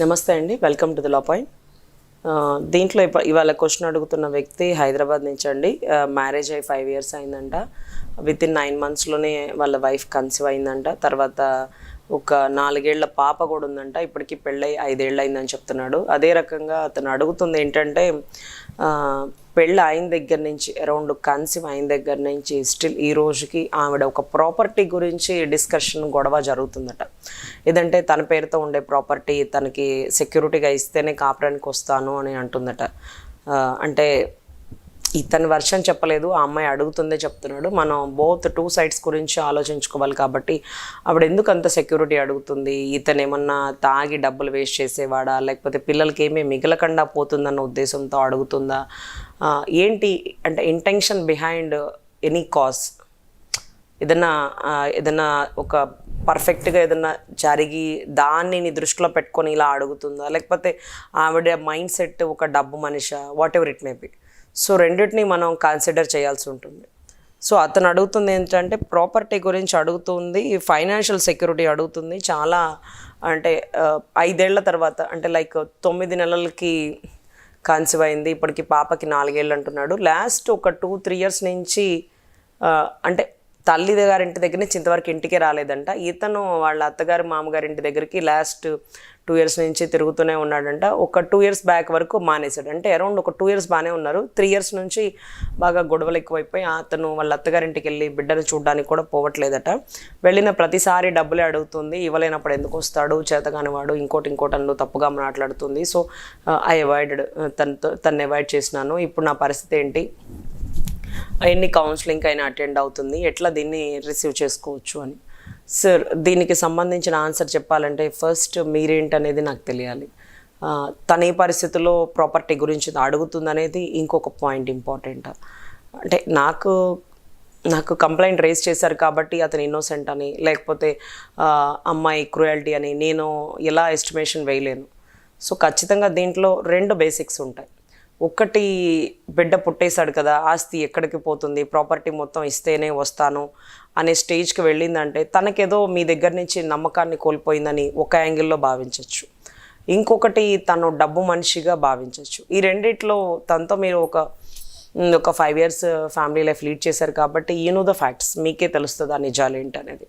నమస్తే అండి. Welcome to the law point దీంట్లో ఇప్ప- ఇవాళ క్వశ్చన్ అడుగుతున్న వ్యక్తి హైదరాబాద్ నుంచి అండి మ్యారేజ్ అయ్యి ఫైవ్ ఇయర్స్ అయిందంట. విత్ ఇన్ నైన్ మంత్స్లోనే వాళ్ళ వైఫ్ కన్సీవ్ అయిందంట. తర్వాత ఒక నాలుగేళ్ళ పాప కూడా ఉందంట. ఇప్పటికి పెళ్ళై ఐదేళ్ళు అయిందని చెప్తున్నాడు. అదే రకంగా అతను అడుగుతుంది ఏంటంటే పెళ్ళి అయిన దగ్గర నుంచి అరౌండ్ కన్సీవ్ అయిన దగ్గర నుంచి స్టిల్ ఈ రోజుకి ఆవిడ ఒక ప్రాపర్టీ గురించి డిస్కషన్ గొడవ జరుగుతుందట. ఏదంటే తన పేరుతో ఉండే ప్రాపర్టీ తనకి సెక్యూరిటీగా ఇస్తేనే కాపురానికి వస్తాను అని అంటుందట. అంటే ఇతని వర్షం చెప్పలేదు ఆ అమ్మాయి అడుగుతుందే చెప్తున్నాడు. మనం బోత్ టూ సైడ్స్ గురించి ఆలోచించుకోవాలి కాబట్టి ఆవిడ ఎందుకు అంత సెక్యూరిటీ అడుగుతుంది? ఇతను ఏమన్నా తాగి డబ్బులు వేస్ట్ చేసేవాడా? లేకపోతే పిల్లలకి ఏమీ మిగలకుండా పోతుందన్న ఉద్దేశంతో అడుగుతుందా? ఏంటి అంటే ఇంటెన్షన్ బిహైండ్ ఎనీ కాజ్ ఏదన్నా ఏదైనా ఏదన్నా ఒక పర్ఫెక్ట్గా ఏదన్నా జరిగి దాన్ని నీ దృష్టిలో పెట్టుకొని ఇలా అడుగుతుందా? లేకపోతే ఆవిడ మైండ్ సెట్ ఒక డబ్బు మనిష? Whatever it may be so రెండింటిని మనం కన్సిడర్ చేయాల్సి ఉంటుంది. సో అతను అడుగుతుంది ఏంటంటే ప్రాపర్టీ గురించి అడుగుతుంది ఫైనాన్షియల్ సెక్యూరిటీ అడుగుతుంది. చాలా అంటే ఐదేళ్ళ తర్వాత అంటే లైక్ తొమ్మిది నెలలకి కాన్సివ్ అయింది ఇప్పటికి పాపకి నాలుగేళ్ళు అంటున్నాడు. లాస్ట్ ఒక టూ త్రీ ఇయర్స్ నుంచి అంటే తల్లి గారింటి దగ్గర నుంచి ఇంతవరకు ఇంటికే రాలేదంట. ఇతను వాళ్ళ అత్తగారు మామగారింటి దగ్గరికి లాస్ట్ టూ ఇయర్స్ నుంచి తిరుగుతూనే ఉన్నాడంట. ఒక టూ ఇయర్స్ బ్యాక్ వరకు మానేశాడు. అంటే అరౌండ్ ఒక టూ ఇయర్స్ బాగానే ఉన్నారు. త్రీ ఇయర్స్ నుంచి బాగా గొడవలు ఎక్కువైపోయి అతను వాళ్ళ అత్తగారింటికి వెళ్ళి బిడ్డను చూడడానికి కూడా పోవట్లేదట. వెళ్ళిన ప్రతిసారి డబ్బులే అడుగుతుంది. ఇవ్వలేనప్పుడు ఎందుకు వస్తాడు? చేతగాని వాడు ఇంకోటి ఇంకోటి అన్ను తప్పుగా మాట్లాడుతుంది. సో ఐ అవాయిడెడ్ తనతో తను అవాయిడ్ చేసినాను. ఇప్పుడు నా పరిస్థితి ఏంటి? ఎన్ని కౌన్సిలింగ్ అయినా అటెండ్ అవుతుంది. ఎట్లా దీన్ని రిసీవ్ చేసుకోవచ్చు అని. సార్ దీనికి సంబంధించిన ఆన్సర్ చెప్పాలంటే ఫస్ట్ మీరేంటనేది నాకు తెలియాలి. తన ఏ పరిస్థితుల్లో ప్రాపర్టీ గురించి అడుగుతుందనేది ఇంకొక పాయింట్ ఇంపార్టెంట్ అంటే నాకు నాకు కంప్లైంట్ రేస్ చేశారు కాబట్టి అతను ఇన్నోసెంట్ అని లేకపోతే అమ్మాయి క్రుయాలిటీ అని నేను ఎలా ఎస్టిమేషన్ వేయలేను. సో ఖచ్చితంగా దీంట్లో రెండు బేసిక్స్ ఉంటాయి. ఒక్కటి బిడ్డ పుట్టేశాడు కదా ఆస్తి ఎక్కడికి పోతుంది ప్రాపర్టీ మొత్తం ఇస్తేనే వస్తాను అనే స్టేజ్కి వెళ్ళిందంటే తనకేదో మీ దగ్గర నుంచి నమ్మకాన్ని కోల్పోయిందని ఒక యాంగిల్లో భావించవచ్చు ఇంకొకటి తను డబ్బు మనిషిగా భావించవచ్చు ఈ రెండిట్లో తనతో మీరు ఒక ఒక five years family life lead చేశారు కాబట్టి యూ నో ద ఫ్యాక్ట్స్ మీకే తెలుస్తుంది ఆ నిజాలు ఏంటి అనేది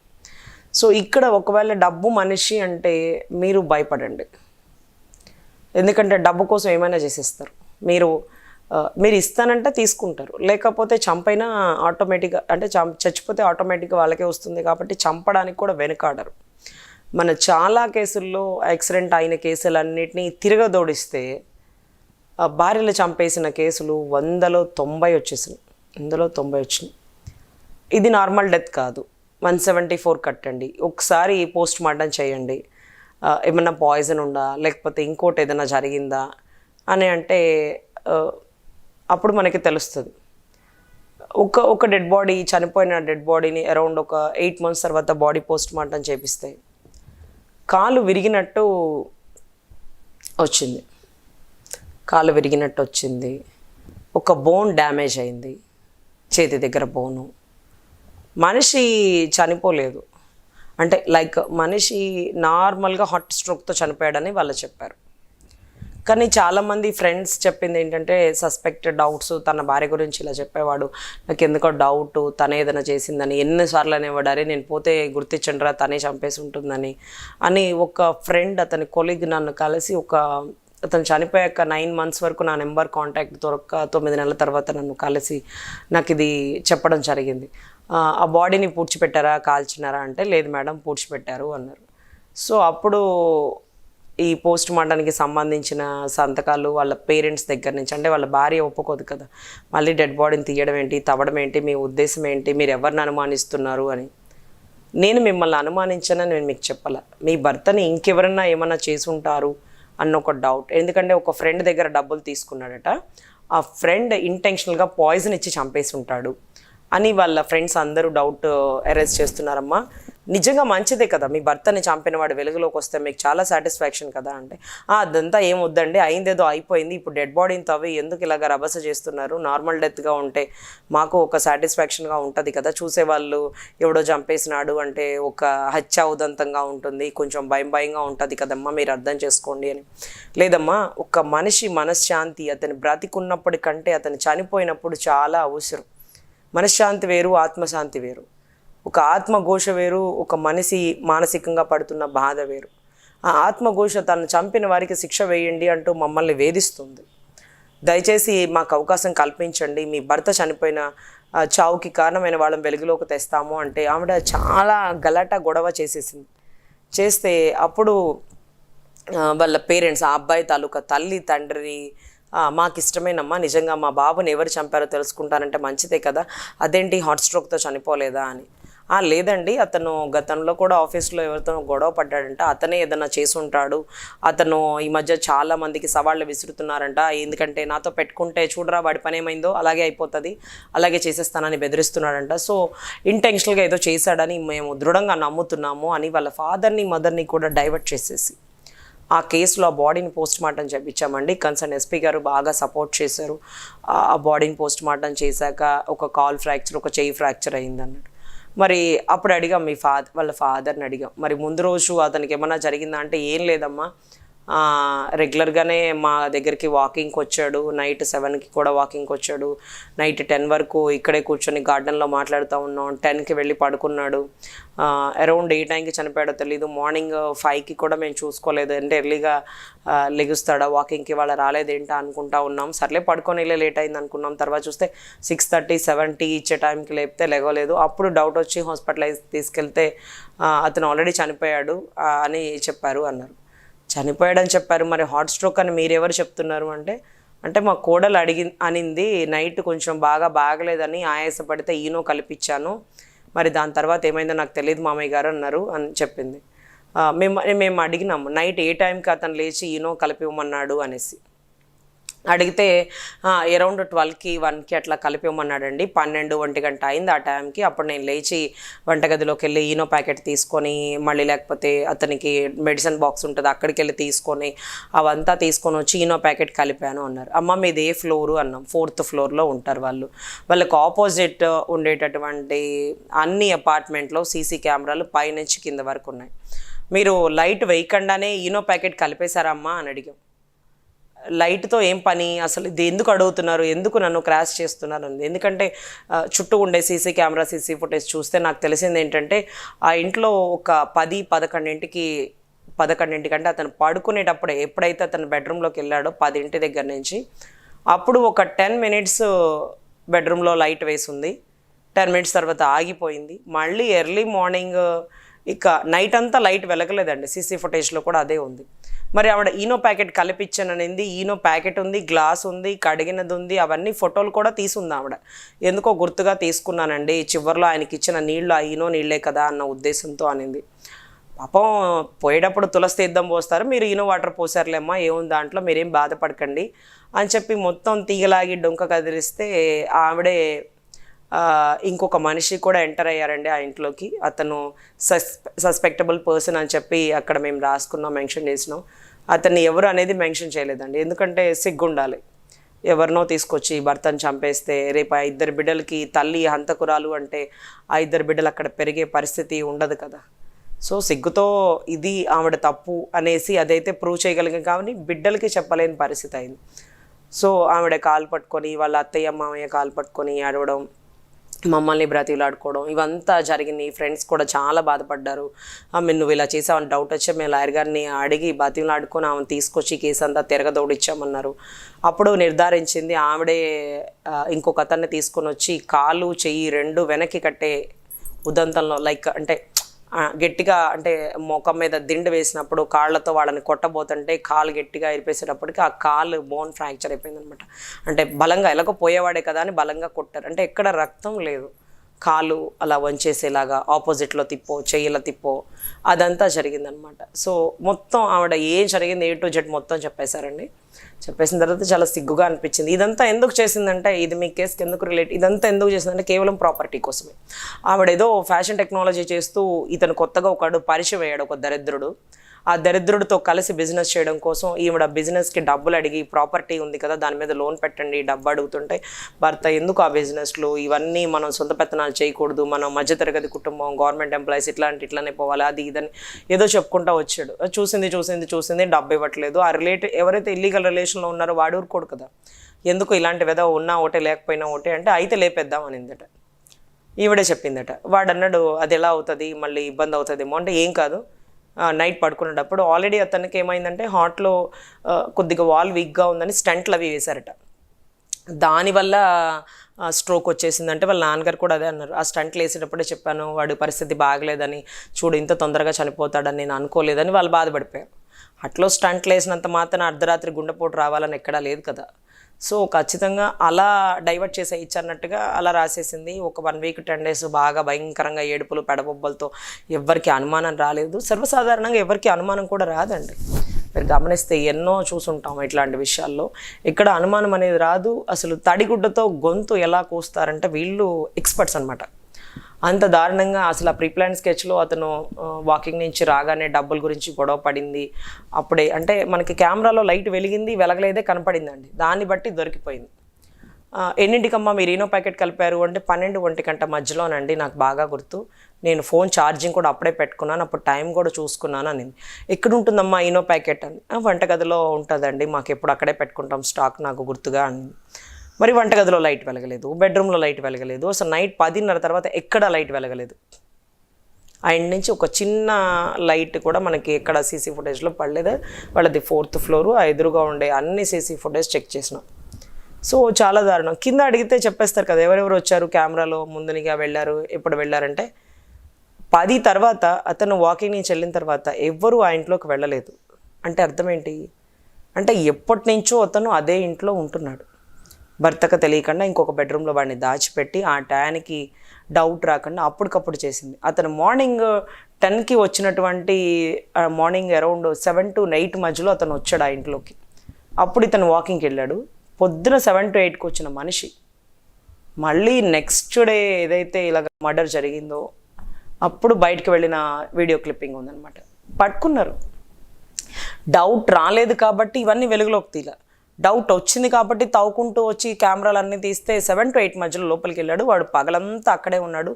సో ఇక్కడ ఒకవేళ డబ్బు మనిషి అంటే మీరు భయపడండి. ఎందుకంటే డబ్బు కోసం ఏమైనా చేసేస్తారు. మీరు మీరు ఇస్తానంటే తీసుకుంటారు. లేకపోతే చంపైనా ఆటోమేటిక్గా అంటే చం చచ్చిపోతే ఆటోమేటిక్గా వాళ్ళకే వస్తుంది కాబట్టి చంపడానికి కూడా వెనుకాడరు. మన చాలా కేసుల్లో యాక్సిడెంట్ అయిన కేసులన్నిటినీ తిరగదోడిస్తే భార్యలు చంపేసిన కేసులు వందలో తొంభై వచ్చేసినాయి. వందలో తొంభై వచ్చినాయి. ఇది నార్మల్ డెత్ కాదు. వన్ సెవెంటీ ఫోర్ కట్టండి. ఒకసారి పోస్ట్ మార్టం చేయండి. ఏమన్నా పాయిజన్ ఉందా? లేకపోతే ఇంకోటి ఏదైనా జరిగిందా? అని అంటే అప్పుడు మనకి తెలుస్తుంది. ఒక ఒక డెడ్ బాడీ చనిపోయిన డెడ్ బాడీని అరౌండ్ ఒక ఎయిట్ మంత్స్ తర్వాత బాడీ పోస్ట్ మార్టం చేపిస్తాయి కాలు విరిగినట్టు వచ్చింది. కాలు విరిగినట్టు వచ్చింది. ఒక బోన్ డ్యామేజ్ అయింది. చేతి దగ్గర బోను. మనిషి చనిపోలేదు. అంటే లైక్ మనిషి నార్మల్గా హార్ట్ స్ట్రోక్తో చనిపోయాడని వాళ్ళు చెప్పారు. కానీ చాలామంది ఫ్రెండ్స్ చెప్పింది ఏంటంటే సస్పెక్టెడ్ డౌట్స్ తన భార్య గురించి ఇలా చెప్పేవాడు. నాకు ఎందుకో డౌట్ తనే ఏదైనా చేసిందని ఎన్నిసార్లు అనేవాడు అరే నేను పోతే గుర్తించండిరా తనే చంపేసి ఉంటుందని అని ఒక ఫ్రెండ్ అతని కొలీగ్ నన్ను కలిసి ఒక అతను చనిపోయాక నైన్ మంత్స్ వరకు నా నెంబర్ కాంటాక్ట్ దొరక్క తొమ్మిది నెలల తర్వాత నన్ను కలిసి నాకు ఇది చెప్పడం జరిగింది. ఆ బాడీని పూడ్చిపెట్టారా కాల్చినారా? అంటే లేదు మేడం పూడ్చిపెట్టారు అన్నారు. సో అప్పుడు ఈ పోస్ట్ మార్టానికి సంబంధించిన సంతకాలు వాళ్ళ పేరెంట్స్ దగ్గర నుంచి అంటే వాళ్ళ భార్య ఒప్పుకోదు కదా. మళ్ళీ డెడ్ బాడీని తీయడం ఏంటి తవ్వడం ఏంటి మీ ఉద్దేశం ఏంటి మీరు ఎవరిని అనుమానిస్తున్నారు అని. నేను మిమ్మల్ని అనుమానించానని నేను మీకు చెప్పాల. మీ భర్తని ఇంకెవరన్నా ఏమన్నా చేసి ఉంటారు అన్న ఒక డౌట్ ఎందుకంటే ఒక ఫ్రెండ్ దగ్గర డబ్బులు తీసుకున్నాడట. ఆ ఫ్రెండ్ ఇంటెన్షనల్గా పాయిజన్ ఇచ్చి చంపేసి ఉంటాడు. అని వాళ్ళ ఫ్రెండ్స్ అందరూ డౌట్ అరెస్ట్ చేస్తున్నారమ్మా. నిజంగా మంచిదే కదా. మీ భర్తని చంపిన వాడు వెలుగులోకి వస్తే మీకు చాలా సాటిస్ఫాక్షన్ కదా అంటే. అదంతా ఏం వద్దండి. అయిందేదో అయిపోయింది. ఇప్పుడు డెడ్ బాడీని తవ్వి ఎందుకు ఇలాగ రభస చేస్తున్నారు? నార్మల్ డెత్గా ఉంటే మాకు ఒక సాటిస్ఫాక్షన్గా ఉంటుంది కదా. చూసేవాళ్ళు ఎవడో చంపేసినాడు అంటే ఒక హత్య ఉదంతంగా ఉంటుంది. కొంచెం భయం భయంగా ఉంటుంది కదమ్మా మీరు అర్థం చేసుకోండి అని. లేదమ్మా ఒక మనిషి మనశ్శాంతి అతని బ్రతికున్నప్పటికంటే అతను చనిపోయినప్పుడు చాలా అవసరం. మనశ్శాంతి వేరు ఆత్మశాంతి వేరు. ఒక ఆత్మఘోష వేరు ఒక మనిషి మానసికంగా పడుతున్న బాధ వేరు. ఆ ఆత్మఘోష తను చంపిన వారికి శిక్ష వేయండి అంటూ మమ్మల్ని వేధిస్తుంది. దయచేసి మాకు అవకాశం కల్పించండి. మీ భర్త చనిపోయిన చావుకి కారణమైన వాళ్ళని వెలుగులోకి తెస్తాము అంటే ఆవిడ చాలా గలాట గొడవ చేసేసింది. చేస్తే అప్పుడు వాళ్ళ పేరెంట్స్ ఆ అబ్బాయి తాలూకా తల్లి తండ్రి మాకు ఇష్టమేనమ్మా నిజంగా మా బాబుని ఎవరు చంపారో తెలుసుకుంటారంటే మంచిదే కదా అదేంటి హార్ట్ స్ట్రోక్తో చనిపోలేదా అని. లేదండి అతను గతంలో కూడా ఆఫీస్లో ఎవరితో గొడవ పడ్డాడంట అతనే ఏదైనా చేసి ఉంటాడు అతను ఈ మధ్య చాలా మందికి సవాళ్ళు విసురుతున్నారంట ఎందుకంటే నాతో పెట్టుకుంటే చూడరా వాడి పని ఏమైందో అలాగే అయిపోతుంది అలాగే చేసేస్తానని బెదిరిస్తున్నాడంట. సో ఇంటెన్షనల్గా ఏదో చేశాడని మేము దృఢంగా నమ్ముతున్నాము అని వాళ్ళ ఫాదర్ని మదర్ని కూడా డైవర్ట్ చేసేసి ఆ కేసులో ఆ బాడీని పోస్ట్ మార్టం చేయించామండి కన్సర్న్ ఎస్పీ గారు బాగా సపోర్ట్ చేశారు. ఆ బాడీని పోస్ట్ మార్టం చేశాక ఒక కాల్ ఫ్రాక్చర్ ఒక చెయ్యి ఫ్రాక్చర్ అయింది మరి అప్పుడు అడిగాం మీ ఫాదర్ వాళ్ళ ఫాదర్ని అడిగాం. మరి ముందు రోజు అతనికి ఏమన్నా జరిగిందా అంటే ఏం లేదమ్మా. రెగ్యులర్గానే మా దగ్గరికి వాకింగ్కి వచ్చాడు నైట్ సెవెన్కి కూడా వాకింగ్కి వచ్చాడు నైట్ టెన్ వరకు ఇక్కడే కూర్చొని గార్డెన్లో మాట్లాడుతూ ఉన్నాం. టెన్కి వెళ్ళి పడుకున్నాడు. అరౌండ్ ఏ టైంకి చనిపోయాడో తెలీదు. మార్నింగ్ ఫైవ్కి కూడా మేము చూసుకోలేదు. అంటే ఎర్లీగా లెగుస్తాడా? వాకింగ్కి వాళ్ళ రాలేదేంటా అనుకుంటా ఉన్నాం. సర్లే పడుకొని వెళ్ళే లేట్ అయింది అనుకున్నాం. తర్వాత చూస్తే సిక్స్ థర్టీ సెవెంటీ ఇచ్చే టైంకి లేపితే లెగలేదు అప్పుడు డౌట్ వచ్చి హాస్పిటలైజ్ తీసుకెళ్తే అతను ఆల్రెడీ చనిపోయాడు అని చెప్పారు అన్నారు. చనిపోయాడని చెప్పారు. మరి హార్ట్ స్ట్రోక్ అని మీరెవరు చెప్తున్నారు అంటే అంటే మా కోడలు అడిగి అనింది నైట్ కొంచెం బాగా బాగలేదని ఆయాసపడితే ఈనో కల్పించాను. మరి దాని తర్వాత ఏమైందో నాకు తెలియదు మామయ్య గారు అన్నారు అని చెప్పింది. మేము మేము అడిగినాము. నైట్ ఏ టైంకి అతను లేచి ఈనో కలిపివ్వమన్నాడు అనేసి. అడిగితే అరౌండ్ ట్వెల్వ్కి వన్కి అట్లా కలిపివ్వమన్నాడండి పన్నెండు ఒంటి గంట అయింది ఆ టైంకి అప్పుడు నేను లేచి వంటగదిలోకి వెళ్ళి ఈనో ప్యాకెట్ తీసుకొని మళ్ళీ లేకపోతే అతనికి మెడిసిన్ బాక్స్ ఉంటుంది అక్కడికి వెళ్ళి తీసుకొని అవంతా తీసుకొని వచ్చి ఈనో ప్యాకెట్ కలిపాను అన్నారు. అమ్మ మీది ఏ ఫ్లోరు? అన్నాం. ఫోర్త్ ఫ్లోర్లో ఉంటారు వాళ్ళు. వాళ్ళకి ఆపోజిట్ ఉండేటటువంటి అన్ని అపార్ట్మెంట్లో సీసీ కెమెరాలు పైనుంచి కింద వరకు ఉన్నాయి. మీరు లైట్ వేయకుండానే ఈనో ప్యాకెట్ కలిపేశారమ్మా అని అడిగాం. లైట్తో ఏం పని? అసలు ఇది ఎందుకు అడుగుతున్నారు? ఎందుకు నన్ను క్రాష్ చేస్తున్నారు? అని ఎందుకంటే చుట్టూ ఉండే సీసీ కెమెరా సీసీ ఫుటేజ్ చూస్తే నాకు తెలిసింది ఏంటంటే ఆ ఇంట్లో ఒక పది పదకొండింటికి పదకొండింటికంటే అతను పడుకునేటప్పుడే ఎప్పుడైతే అతను బెడ్రూమ్లోకి వెళ్ళాడో పదింటి దగ్గర నుంచి అప్పుడు ఒక టెన్ మినిట్స్ బెడ్రూమ్లో లైట్ వేసి ఉంది టెన్ మినిట్స్ తర్వాత ఆగిపోయింది. మళ్ళీ ఎర్లీ మార్నింగ్ ఇక నైట్ అంతా లైట్ వెలగలేదండి. సీసీ ఫుటేజ్లో కూడా అదే ఉంది. మరి ఆవిడ ఈనో ప్యాకెట్ కలిపించాననింది ఈనో ప్యాకెట్ ఉంది గ్లాస్ ఉంది కడిగినది ఉంది అవన్నీ ఫోటోలు కూడా తీసుంది ఆవిడ. ఎందుకో గుర్తుగా తీసుకున్నానండి. చివరిలో ఆయనకి ఇచ్చిన నీళ్ళు ఆ ఈనో నీళ్ళే కదా అన్న ఉద్దేశంతో అనింది. పాపం పోయేటప్పుడు తులసి తీర్థం పోస్తారు. మీరు ఈనో వాటర్ పోసారులేమ్మా ఏముంది దాంట్లో మీరేం బాధపడకండి అని చెప్పి మొత్తం తీగలాగి డొంక కదిలిస్తే ఆవిడే ఇంకొక మనిషి కూడా ఎంటర్ అయ్యారండి ఆ ఇంట్లోకి. అతను సస్ సస్పెక్టబుల్ పర్సన్ అని చెప్పి అక్కడ మేము రాసుకున్నాం మెన్షన్ చేసినాం. అతన్ని ఎవరు అనేది మెన్షన్ చేయలేదండి. ఎందుకంటే సిగ్గుండాలి. ఎవరినో తీసుకొచ్చి భర్తను చంపేస్తే రేపు ఆ ఇద్దరు బిడ్డలకి తల్లి హంతకురాలు అంటే ఆ ఇద్దరు బిడ్డలు అక్కడ పెరిగే పరిస్థితి ఉండదు కదా. సో సిగ్గుతో ఇది ఆవిడ తప్పు అనేసి అదైతే ప్రూవ్ చేయగలిగాం కానీ బిడ్డలకి చెప్పలేని పరిస్థితి అయింది. సో ఆవిడ కాలు పట్టుకొని వాళ్ళ అత్తయ్య మామయ్య కాలు పట్టుకొని అడవడం మమ్మల్ని బ్రతిలాడుకోవడం ఇవంతా జరిగింది. ఫ్రెండ్స్ కూడా చాలా బాధపడ్డారు. మేము నువ్వు ఇలా చేసావని డౌట్ వచ్చి మేము లాయర్ గారిని అడిగి బతిలాడుకొని ఆమెను తీసుకొచ్చి కేసు అంతా తిరగదోడిచ్చామన్నారు. అప్పుడు నిర్ధారించింది ఆవిడే ఇంకొక అతన్ని తీసుకొని వచ్చి కాలు చెయ్యి రెండు వెనక్కి కట్టే ఉదంతంలో లైక్ అంటే గట్టిగా అంటే ముఖం మీద దిండు వేసినప్పుడు కాళ్ళతో వాళ్ళని కొట్టబోతుంటే కాలు గట్టిగా ఇరిపేసేటప్పటికి ఆ కాలు బోన్ ఫ్రాక్చర్ అయిపోయింది అనమాట అంటే బలంగా ఎలాగో పోయేవాడే కదా అని బలంగా కొట్టారు. అంటే ఎక్కడ రక్తం లేదు. కాలు అలా వంచేసేలాగా ఆపోజిట్లో తిప్పో చెయ్యల తిప్పో అదంతా జరిగిందనమాట సో మొత్తం ఆవిడ ఏం జరిగింది ఏ టు జెడ్ మొత్తం చెప్పేశారండి. చెప్పేసిన తర్వాత చాలా సిగ్గుగా అనిపించింది. ఇదంతా ఎందుకు చేసిందంటే ఇది మీ కేసుకి ఎందుకు రిలేట్ ఇదంతా ఎందుకు చేసిందంటే కేవలం ప్రాపర్టీ కోసమే. ఆవిడ ఏదో ఫ్యాషన్ టెక్నాలజీ చేస్తూ ఇతను కొత్తగా ఒకడు పరిచయం అయ్యాడు ఒక దరిద్రుడు. ఆ దరిద్రుడితో కలిసి బిజినెస్ చేయడం కోసం ఈవిడ బిజినెస్కి డబ్బులు అడిగి ప్రాపర్టీ ఉంది కదా దాని మీద లోన్ పెట్టండి డబ్బు అడుగుతుంటే భర్త ఎందుకు ఆ బిజినెస్లు ఇవన్నీ మనం సొంత పెత్తనాలు చేయకూడదు మనం మధ్యతరగతి కుటుంబం గవర్నమెంట్ ఎంప్లాయీస్ ఇట్లాంటి ఇట్లానే పోవాలి అది ఇదని ఏదో చెప్పుకుంటా వచ్చాడు. చూసింది చూసింది చూసింది డబ్బు ఇవ్వట్లేదు. ఆ రిలేటివ్ ఎవరైతే ఇల్లీగల్ రిలేషన్లో ఉన్నారో వాడు ఊరుకోడు కదా. ఎందుకు ఇలాంటి విధ ఉన్నా ఒకటే లేకపోయినా ఒకటే అంటే అయితే లేపేద్దాం అనిందట. ఈవిడే చెప్పిందట. వాడు అన్నాడు అది ఎలా అవుతుంది? మళ్ళీ ఇబ్బంది అవుతుందేమో అంటే ఏం కాదు. నైట్ పడుకునేటప్పుడు ఆల్రెడీ అతనికి ఏమైందంటే హార్ట్లో కొద్దిగా వాల్ వీక్గా ఉందని స్టంట్లు అవి వేశారట. దానివల్ల స్ట్రోక్ వచ్చేసిందంటే వాళ్ళ నాన్నగారు కూడా అదే అన్నారు. ఆ స్టంట్లు వేసేటప్పుడే చెప్పాను వాడి పరిస్థితి బాగలేదని చూడు ఇంత తొందరగా చనిపోతాడని నేను అనుకోలేదని వాళ్ళు బాధపడిపోయారు. అట్లో స్టంట్లు వేసినంత మాత్రం అర్ధరాత్రి గుండెపోటు రావాలని ఎక్కడా లేదు కదా. సో ఖచ్చితంగా అలా డైవర్ట్ చేసే ఇచ్చన్నట్టుగా అలా రాసేసింది. ఒక వన్ వీక్ టెన్ డేస్ బాగా భయంకరంగా ఏడుపులు పెడబొబ్బలతో ఎవరికి అనుమానం రాలేదు. సర్వసాధారణంగా ఎవరికి అనుమానం కూడా రాదండి. మీరు గమనిస్తే ఎన్నో చూసుంటాం ఇట్లాంటి విషయాల్లో. ఇక్కడ అనుమానం అనేది రాదు. అసలు తడిగుడ్డతో గొంతు ఎలా కోస్తారంటే వీళ్ళు ఎక్స్పర్ట్స్ అనమాట అంత దారుణంగా అసలు ఆ ప్రీప్లాన్ స్కెచ్లో అతను వాకింగ్ నుంచి రాగానే డబ్బుల గురించి గొడవ పడింది. అప్పుడే అంటే మనకి కెమెరాలో లైట్ వెలిగింది వెలగలేదే కనపడిందండి. దాన్ని బట్టి దొరికిపోయింది. ఎన్నింటికమ్మా మీరు ఈనో ప్యాకెట్ కలిపారు? అంటే పన్నెండు ఒంటి గంట మధ్యలోనండి నాకు బాగా గుర్తు. నేను ఫోన్ ఛార్జింగ్ కూడా అప్పుడే పెట్టుకున్నాను అప్పుడు టైం కూడా చూసుకున్నాను అని ఎక్కడ ఉంటుందమ్మా ఈనో ప్యాకెట్? అని. వంటగదిలో ఉంటుందండి. మాకు ఎప్పుడు అక్కడే పెట్టుకుంటాం స్టాక్ నాకు గుర్తుగా అని మరి వంటగదిలో లైట్ వెలగలేదు బెడ్రూమ్లో లైట్ వెలగలేదు అసలు నైట్ పదిన్నర తర్వాత ఎక్కడా లైట్ వెలగలేదు. ఆ నుంచి ఒక చిన్న లైట్ కూడా మనకి ఎక్కడ సీసీ ఫుటేజ్లో పడలేదు. వాళ్ళది ఫోర్త్ ఫ్లోరు ఆ ఎదురుగా ఉండే అన్ని సీసీ ఫుటేజ్ చెక్ చేసినాం. సో చాలా దారుణం. కింద అడిగితే చెప్పేస్తారు కదా ఎవరెవరు వచ్చారు కెమెరాలో ముందునిగా వెళ్ళారు ఎప్పుడు వెళ్ళారంటే పది తర్వాత అతను వాకింగ్ నుంచి వెళ్ళిన తర్వాత ఎవ్వరూ ఆ ఇంట్లోకి వెళ్ళలేదు. అంటే అర్థం ఏంటి? అంటే ఎప్పటి నుంచో అతను అదే ఇంట్లో ఉంటున్నాడు. భర్తకు తెలియకుండా ఇంకొక బెడ్రూమ్లో వాడిని దాచిపెట్టి ఆ టయానికి డౌట్ రాకుండా అప్పటికప్పుడు చేసింది. అతను మార్నింగ్ టెన్కి వచ్చినటువంటి morning around seven to night మధ్యలో అతను వచ్చాడు ఆ ఇంట్లోకి. అప్పుడు ఇతను వాకింగ్కి వెళ్ళాడు. పొద్దున సెవెన్ టు ఎయిట్కి వచ్చిన మనిషి మళ్ళీ నెక్స్ట్ డే ఏదైతే ఇలాగ మర్డర్ జరిగిందో అప్పుడు బయటకు వెళ్ళిన వీడియో క్లిప్పింగ్ ఉందన్నమాట. పట్టుకున్నారు. డౌట్ రాలేదు కాబట్టి ఇవన్నీ వెలుగులోకి తీల డౌట్ వచ్చింది కాబట్టి తవ్వుకుంటూ వచ్చి కెమెరాలు అన్నీ తీస్తే సెవెన్ టు ఎయిట్ మధ్యలో లోపలికి వెళ్ళాడు. వాడు పగలంతా అక్కడే ఉన్నాడు.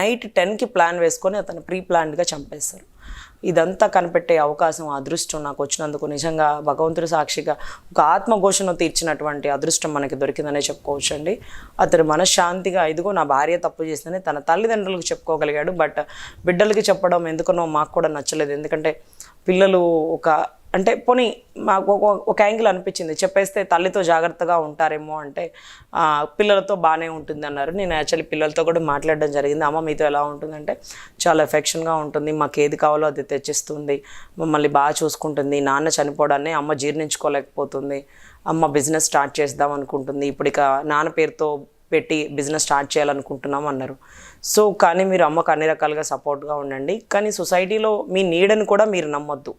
నైట్ టెన్కి ప్లాన్ వేసుకొని అతను ప్రీ ప్లాన్డ్గా చంపేస్తారు ఇదంతా కనిపెట్టే అవకాశం అదృష్టం నాకు వచ్చినందుకు నిజంగా భగవంతుడి సాక్షిగా ఒక ఆత్మఘోషను తీర్చినటువంటి అదృష్టం మనకి దొరికిందనే చెప్పుకోవచ్చు అండి అతను మనశ్శాంతిగా ఇదిగో నా భార్య తప్పు చేసిందని తన తల్లిదండ్రులకు చెప్పుకోగలిగాడు బట్ బిడ్డలకి చెప్పడం ఎందుకనో మాకు కూడా నచ్చలేదు. ఎందుకంటే పిల్లలు ఒక అంటే పోనీ మాకు ఒక ఒక యాంగిల్ అనిపించింది. చెప్పేస్తే తల్లితో జాగ్రత్తగా ఉంటారేమో అంటే పిల్లలతో బాగానే ఉంటుంది అన్నారు. నేను యాక్చువల్లీ పిల్లలతో కూడా మాట్లాడడం జరిగింది. అమ్మ మీతో ఎలా ఉంటుందంటే చాలా ఎఫెక్షన్గా ఉంటుంది. మాకు ఏది కావాలో అది తెచ్చిస్తుంది. మమ్మల్ని బాగా చూసుకుంటుంది. నాన్న చనిపోవడాన్ని అమ్మ జీర్ణించుకోలేకపోతుంది. అమ్మ బిజినెస్ స్టార్ట్ చేద్దాం అనుకుంటుంది. ఇప్పుడు ఇక నాన్న పేరుతో పెట్టి బిజినెస్ స్టార్ట్ చేయాలనుకుంటున్నాం అన్నారు. సో కానీ మీరు అమ్మకు అన్ని రకాలుగా సపోర్ట్గా ఉండండి. కానీ సొసైటీలో మీ నీడని కూడా మీరు నమ్మొద్దు.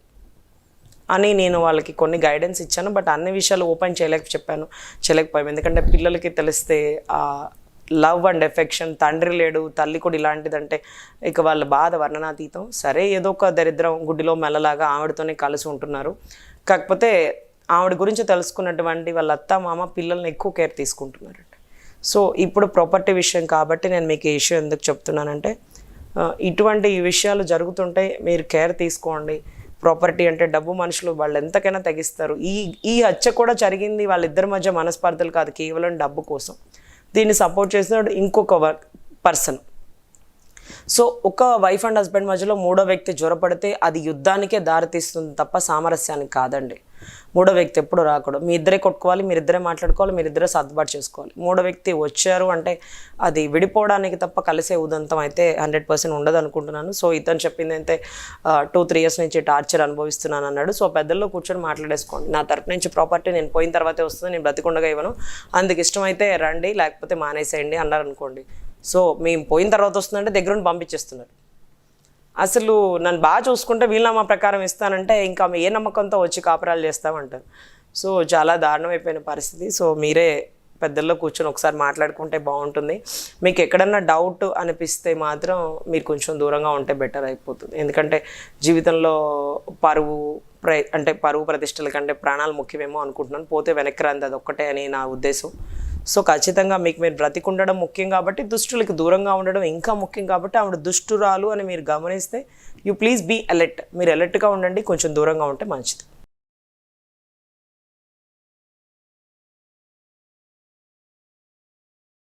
అని నేను వాళ్ళకి కొన్ని గైడెన్స్ ఇచ్చాను బట్ అన్ని విషయాలు ఓపెన్ చేయలేక చెప్పాను చేయలేకపోయాం. ఎందుకంటే పిల్లలకి తెలిస్తే లవ్ అండ్ ఎఫెక్షన్ తండ్రి లేడు తల్లి కూడా ఇలాంటిదంటే ఇక వాళ్ళ బాధ వర్ణనాతీతం. సరే ఏదో ఒక దరిద్రం గుడ్డిలో మెల్లలాగా ఆవిడతోనే కలిసి ఉంటున్నారు. కాకపోతే ఆవిడ గురించి తెలుసుకున్నటువంటి వాళ్ళ అత్త మామ పిల్లల్ని ఎక్కువ కేర్ తీసుకుంటున్నారు సో ఇప్పుడు ప్రాపర్టీ విషయం కాబట్టి నేను మీకు ఈ ఇష్యూ ఎందుకు చెప్తున్నానంటే ఇటువంటి విషయాలు జరుగుతుంటే మీరు కేర్ తీసుకోండి. ప్రాపర్టీ అంటే డబ్బు మనుషులు వాళ్ళు ఎంతకైనా తెగిస్తారు. ఈ ఈ హత్య కూడా జరిగింది వాళ్ళిద్దరి మధ్య మనస్పర్ధలు కాదు కేవలం డబ్బు కోసం. దీన్ని సపోర్ట్ చేసిన ఇంకొక పర్సన్ సో ఒక వైఫ్ అండ్ హస్బెండ్ మధ్యలో మూడో వ్యక్తి జ్వరపడితే అది యుద్ధానికే దారితీస్తుంది తప్ప సామరస్యానికి కాదండి. మూడో వ్యక్తి ఎప్పుడు రాకూడదు. మీ ఇద్దరే కొట్టుకోవాలి మీరిద్దరే మాట్లాడుకోవాలి మీరిద్దరే సర్దుబాటు చేసుకోవాలి. మూడో వ్యక్తి వచ్చారు అంటే అది విడిపోవడానికి తప్ప కలిసే ఉదంతం అయితే హండ్రెడ్ పర్సెంట్ ఉండదు అనుకుంటున్నాను సో ఇతను చెప్పింది అయితే టూ త్రీ ఇయర్స్ నుంచి టార్చర్ అనుభవిస్తున్నాను అన్నాడు. సో పెద్దల్లో కూర్చొని మాట్లాడేసుకోండి. నా తరపు నుంచి ప్రాపర్టీ నేను పోయిన తర్వాతే వస్తుంది నేను బ్రతికుండగా ఇవ్వను. అందుకు ఇష్టమైతే రండి లేకపోతే మానేసేయండి అన్నారు అనుకోండి సో మేము పోయిన తర్వాత వస్తుందంటే దగ్గరుండి పంపించేస్తున్నారు అసలు నన్ను బాగా చూసుకుంటే వీళ్ళనమ్మా ప్రకారం ఇస్తానంటే ఇంకా ఏ నమ్మకంతో వచ్చి కాపురాలు చేస్తామంటారు. సో చాలా దారుణమైపోయిన పరిస్థితి. సో మీరే పెద్దల్లో కూర్చొని ఒకసారి మాట్లాడుకుంటే బాగుంటుంది. మీకు ఎక్కడన్నా డౌట్ అనిపిస్తే మాత్రం మీరు కొంచెం దూరంగా ఉంటే బెటర్ అయిపోతుంది. ఎందుకంటే జీవితంలో పరువు ప్ర అంటే పరువు ప్రతిష్టల కంటే ప్రాణాలు ముఖ్యమేమో అనుకుంటున్నాను. పోతే వెనక్కి రాంది అది ఒక్కటే అని నా ఉద్దేశం. సో ఖచ్చితంగా మీకు మీరు బ్రతికుండడం ముఖ్యం కాబట్టి దుష్టులకు దూరంగా ఉండడం ఇంకా ముఖ్యం కాబట్టి ఆవిడ దుష్టురాలు అని మీరు గమనిస్తే యూ ప్లీజ్ బీ అలర్ట్ మీరు అలర్ట్గా ఉండండి కొంచెం దూరంగా ఉంటే మంచిది.